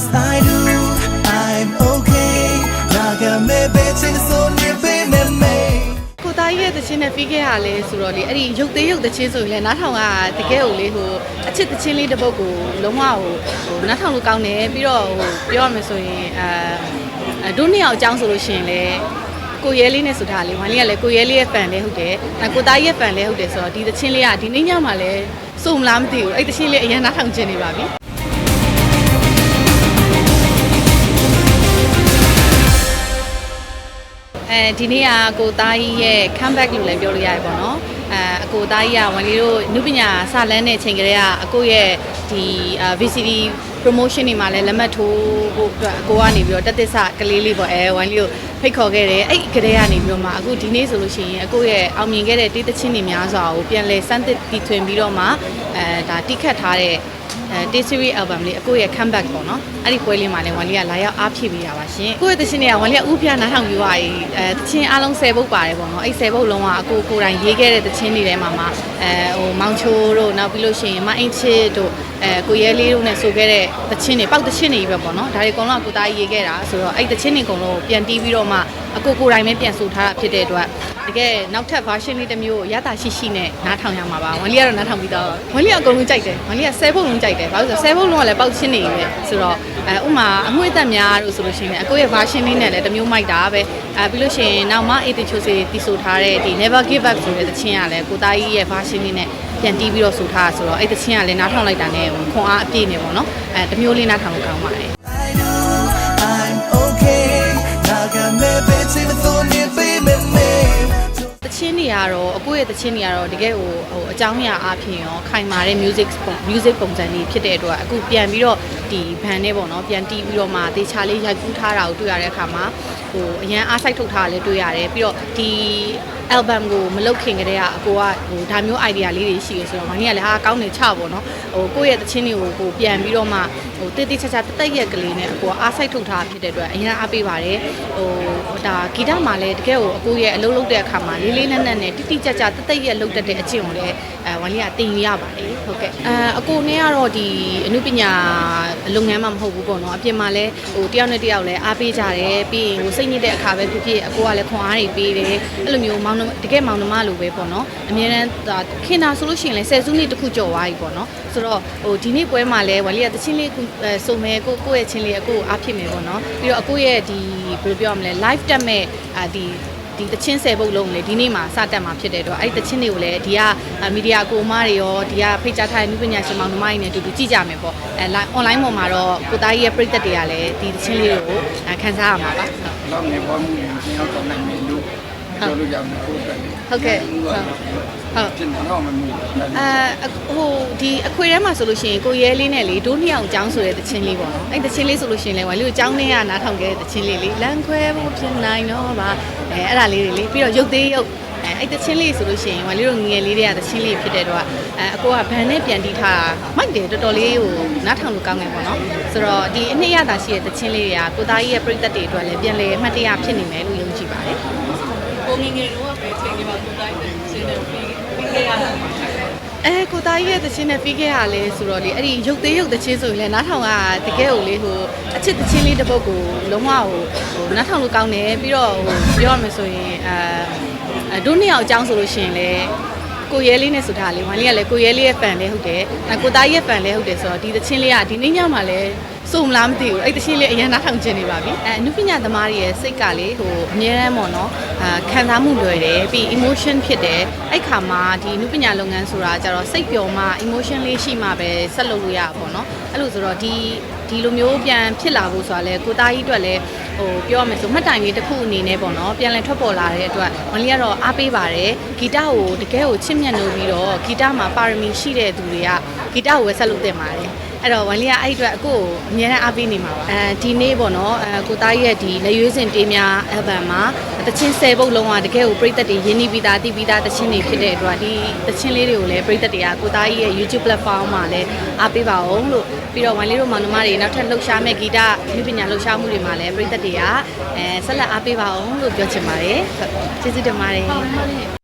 Yes I do I'm okay နာဂမေဘေချင်ဆိုနေပေမေမေကိုသားကြီးရဲ့တခြင်းနဲ့ပြီးခဲ့ရလဲဆိုတော့လေအဲ့ဒီရုပ်သေးရုပ်တခြင်းဆိုရင်လည်းနားထောင်ကတကယ်ကိုလေဟိုအချစ်တခြင်းလေးတစ်ပုတ်ကိုလုံးဝဟိုဟိုနားထောင်လို့ကောင်းတယ်ပြီးတော့ဟိုပြောရမယ်ဆိုရင်အဲအဲဒုနှစ်ယောက်အကြောင်းဆိုလို့ရှိရင်လေကိုရဲလေးနဲ့ဆိုတာလေဝမ်လေးကလည်းကိုရဲလေးရဲ့ fan လေးဟုတ်တယ်အဲကိုသားကြီးရဲ့ fan လေးဟုတ်တယ်ဆိုတော့ဒီတခြင်းလေးကဒီနေ့ညမှာလည်းစုံမလားမသိဘူးအဲ့တခြင်းလေးအရင်နားထောင်ခြင်းနေပါပြီ အဲဒီနေ့ကကိုသားကြီးရဲ့ comeback လို့လည်းပြောလို့ရတယ်ပေါ့နော်အဲအကိုသားကြီးကဝန်လေးတို့နုပညာစလန်းတဲ့ချိန်ကလေးကအကိုရဲ့ဒီအာ VCD promotion တွေမှာလည်းလက်မှတ်ထိုးဖို့အတွက်အကိုကနေပြီးတော့တက်သစ္စာကလေးလေးပေါ့အဲဝန်လေးတို့ဖိတ်ခေါ်ခဲ့တယ်အဲ့ကလေးကနေပြီးတော့မှအခုဒီနေ့ဆိုလို့ရှိရင်အကိုရဲ့အောင်မြင်ခဲ့တဲ့တေးသချင်းတွေများစွာကိုပြန်လဲစမ်းသစ်တီထွင်ပြီးတော့မှအဲဒါတိခတ်ထားတဲ့ အဲ T series album လေးအကိုရဲ့ comeback ပေါ့နော်အဲ့ဒီပွဲလေးမှာလည်းဝန်လေးကလာရောက်အားဖြည့်ပေးတာပါရှင်ကိုယ့်ရဲ့သချင်းတွေကဝန်လေးကဥပြနားထောင်ပြီးသွားပြီအဲသချင်းအားလုံး10ပုတ်ပါတယ်ပေါ့နော်အဲ့10ပုတ်လုံးကအကိုကိုယ်တိုင်ရေးခဲ့တဲ့သချင်းတွေထဲမှာမှအဲဟိုမောင်ချိုးတို့နောက်ပြီးလို့ရှိရင်မအင်ချစ်တို့ အဲကိုရဲလေးတို့နဲ့ဆိုခဲ့တဲ့သချင်းတွေပေါက်သချင်းတွေပဲပေါ့နော်ဒါတွေအကုန်လုံးကကိုသားရေးခဲ့တာဆိုတော့အဲ့သချင်းတွေအကုန်လုံးကိုပြန်တီးပြီးတော့မှအကိုကိုယ်တိုင်ပဲပြန်ဆိုထားတာဖြစ်တဲ့အတွက်တကယ်နောက်ထပ် version လေးတစ်မျိုးကိုရတာရှိရှိနဲ့နားထောင်ရမှာပါဝန်လေးကတော့နားထောင်ပြီးတော့ဝန်လေးကအကုန်လုံးကြိုက်တယ်ဝန်လေးက10ပုတ်လုံးကြိုက်တယ်ဘာလို့လဲဆိုတော့10ပုတ်လုံးကလည်းပေါက်ချင်းနေပဲဆိုတော့အဲဥမာအငွေ့သက်များတို့ဆိုလို့ရှိရင်အကိုရဲ့ version လေးနဲ့လည်းတစ်မျိုးမိုက်တာပဲအဲပြီးလို့ရှိရင်နောက်မှအေးတချို့စီတီဆိုထားတဲ့ဒီ never give up ဆိုတဲ့သချင်းကလည်းကိုသားကြီးရဲ့ version လေးနဲ့ ပြန်တီးပြီးတော့ဆိုထားဆိုတော့အဲ့သချင်းကလည်းနားထောင်လိုက်တာနဲ့ခွန်အားအပြည့်နေပေါ့နော်အဲတစ်မျိုးလေးနားထောင်လို့ကောင်းပါတယ် I do I'm okay နာဂမေဘေချင်ဆိုနေပေမေမေတချင်းတွေကတော့အကိုရဲ့တချင်းတွေကတော့တကယ်ဟိုဟိုအကြောင်းအရာအပြင်ရောခိုင်မာတဲ့ music ပုံ music ပုံစံတွေဖြစ်တဲ့အတွက်အခုပြန်ပြီးတော့ဒီဘန်နဲ့ပေါ့နော်ပြန်တီးပြီးတော့မှတေချာလေးရိုက်ကူးထားတာကိုတွေ့ရတဲ့အခါမှာဟိုအရန်အားစိုက်ထုတ်ထားတာလည်းတွေ့ရတယ်ပြီးတော့ဒီ album ကိုမလုပ်ခင်ကတည်းကအကိုကဟိုဒါမျိုး idea လေးတွေရှိရဆိုတော့မင်းကလည်းဟာကောင်းနေချပေါ့နော်ဟိုကိုယ့်ရဲ့တချင်းတွေကိုဟိုပြန်ပြီးတော့မှဟိုတိတိကျကျတသက်ရက်ကလေးနဲ့အကိုကအားစိုက်ထုတ်ထားဖြစ်တဲ့အတွက်အရင်အားပေးပါတယ်ဟိုဒါဂီတမှာလည်းတကယ်ကိုအကိုရဲ့အလုပ်လုပ်တဲ့အခါမှာလေးလေးနက်နက်နဲ့တိတိကျကျတသက်ရက်လုပ်တတ်တဲ့အကျင့်ကိုလည်းအဲဝန်လေးကတင်ရပါတယ်ဟုတ်ကဲ့အဲအကိုနဲ့ကတော့ဒီအမှုပညာ လုပ်ငန်းမှာမဟုတ်ဘူးပေါ့နော်အပြင်မှာလည်းဟိုတယောက်နဲ့တယောက်လည်းအားပေးကြတယ်ပြီးရင်ဟိုစိတ်ညစ်တဲ့အခါပဲဖြစ်ဖြစ်အကိုကလည်းခွန်အားတွေပေးတယ်အဲ့လိုမျိုးမောင်နှမတကယ်မောင်နှမလိုပဲပေါ့နော်အများတန်းဒါခင်တာဆိုလို့ရှိရင်လည်းဆယ်စုနှစ်တစ်ခုကျော်သွားပြီပေါ့နော်ဆိုတော့ဟိုဒီနေ့ပွဲမှာလည်းဝန်လေးကတချင်းလေးအဲစုံမဲကိုကိုယ့်ရဲ့ချင်းလေးအကိုကိုအားဖြစ်မယ်ပေါ့နော်ပြီးတော့အကိုရဲ့ဒီဘယ်လိုပြောရမလဲ live တက်မဲ့အာဒီ ဒီတချင်းဆယ်ပုတ်လုံးလေဒီနေ့မှာစတက်မှာဖြစ်တဲ့တော့အဲ့ဒီတချင်းတွေကိုလည်းဒီကမီဒီယာကိုအမတွေရောဒီကဖိတ်ကြားထားတဲ့နုပညာရှင်မောင်နှမတွေနဲ့အတူတူကြည့်ကြမယ်ပေါ့အဲ online ပေါ်မှာတော့ကိုသားကြီးရဲ့ပြည့်သက်တွေကလည်းဒီတချင်းလေးတွေကိုခန်းစားရမှာပါဟုတ်လောက်နေပေါ်မှုရင်ကျွန်တော်တော့နိုင်မယ်လို့ ပြောလို့ရမယ်ကိုယ်တိုင်ဟုတ်ကဲ့ဟုတ်ဟုတ်ပြင်တော့မမှုဘူးအဲဟိုဒီအခွေထဲမှာဆိုလို့ရှိရင်ကိုရဲလေးနဲ့လေဒိုးနှစ်အောင်အကြောင်းဆိုတဲ့တချင်းလေးပေါ့နော်အဲ့တချင်းလေးဆိုလို့ရှိရင်လေဝါလေးကိုအကြောင်းနဲ့ကနားထောင်ခဲ့တဲ့တချင်းလေးလေလမ်းခွဲဖို့ဖြစ်နိုင်တော့ပါအဲအဲ့ဒါလေးတွေလေပြီးတော့ရုပ်သေးရုပ်အဲအဲ့တချင်းလေးဆိုလို့ရှိရင်ဝါလေးတို့ငငယ်လေးတွေကတချင်းလေးဖြစ်တဲ့တော့အဲအကိုကဗန်နဲ့ပြန်တီးထားတာမိုက်တယ်တော်တော်လေးကိုနားထောင်လို့ကောင်းတယ်ပေါ့နော်ဆိုတော့ဒီအနှစ်ရတာရှိတဲ့တချင်းလေးတွေကကိုသားကြီးရဲ့ပြိသက်တွေအတွက်လည်းပြန်လေအမှတ်တရဖြစ်နေမယ်လို့ယုံကြည်ပါတယ် ကိုငယ်ငယ်တော့ပဲချိန်နေပါကိုတိုင်းနဲ့ရှင်းနေပြီးပြီးခဲ့ရတာအဲကိုသားကြီးရဲ့သချင်းနဲ့ပြီးခဲ့ရလဲဆိုတော့လေအဲ့ဒီရုပ်သေးရုပ်သချင်းဆိုရင်လည်းနားထောင်ကတကယ်ကိုလေဟိုအချစ်သချင်းလေးတစ်ပုတ်ကိုလုံးဝဟိုဟိုနားထောင်လို့ကောင်းတယ်ပြီးတော့ဟိုပြောရမယ်ဆိုရင်အဲဒုနှစ်ယောက်အကြောင်းဆိုလို့ရှိရင်လေကိုရဲလေးနဲ့ဆိုတာလေဝမ်လေးကလည်းကိုရဲလေးရဲ့ fan လေးဟုတ်တယ်အဲကိုသားကြီးရဲ့ fan လေးဟုတ်တယ်ဆိုတော့ဒီသချင်းလေးကဒီနေ့ညမှာလည်း စုံမလားမသိဘူးအဲ့တချင်းလေးအရင်နားထောင်ခြင်းနေပါပြီအဲအနုပညာသမားတွေရဲ့စိတ်ကလေဟိုအများအားပေါ့နော်အာခံစားမှုလွယ်တယ်ပြီး emotion ဖြစ်တယ်အဲ့ခါမှာဒီအနုပညာလုပ်ငန်းဆိုတာကြတော့စိတ်ပျော်မှ emotion လေးရှိမှပဲဆက်လုပ်လို့ရပါပေါ့နော်အဲ့လိုဆိုတော့ဒီဒီလိုမျိုးပြန်ဖြစ်လာဖို့ဆိုတာလဲကိုသားကြီးအတွက်လဲဟိုပြောရမယ်ဆိုမှတ်တိုင်လေးတစ်ခုအနေနဲ့ပေါ့နော်ပြန်လည်ထွက်ပေါ်လာတဲ့အတွက်မလီကတော့အားပေးပါတယ်ဂီတကိုတကယ်ကိုချစ်မြတ်လို့ပြီးတော့ဂီတမှာပါရမီရှိတဲ့သူတွေကဂီတကိုပဲဆက်လုပ်တင်ပါတယ် အဲ့တော့ဝန်လေးကအဲ့ဒီအတွက်အခုကိုအများနဲ့အားပေးနေမှာပါအဲဒီနေ့ပေါ့နော်အဲကိုသားရဲ့ဒီလက်ရွေးစင်တေးများ album မှာတချင်း10ပုတ်လုံးကတကယ်ကိုပြိသက်တွေရင်းနှီးပြီးသားတည်ပြီးသားတချင်းတွေဖြစ်တဲ့အတွက်ဒီတချင်းလေးတွေကိုလည်းပြိသက်တွေကကိုသားကြီးရဲ့ YouTube platform မှာလည်းအားပေးပါအောင်လို့ပြီးတော့ဝန်လေးတို့မောင်နှမတွေနောက်ထပ်လှုပ်ရှားမဲ့ဂီတမြပညာလှုပ်ရှားမှုတွေမှာလည်းပြိသက်တွေကအဲဆက်လက်အားပေးပါအောင်လို့ပြောချင်ပါတယ်ဟုတ်ကျေးဇူးတင်ပါတယ်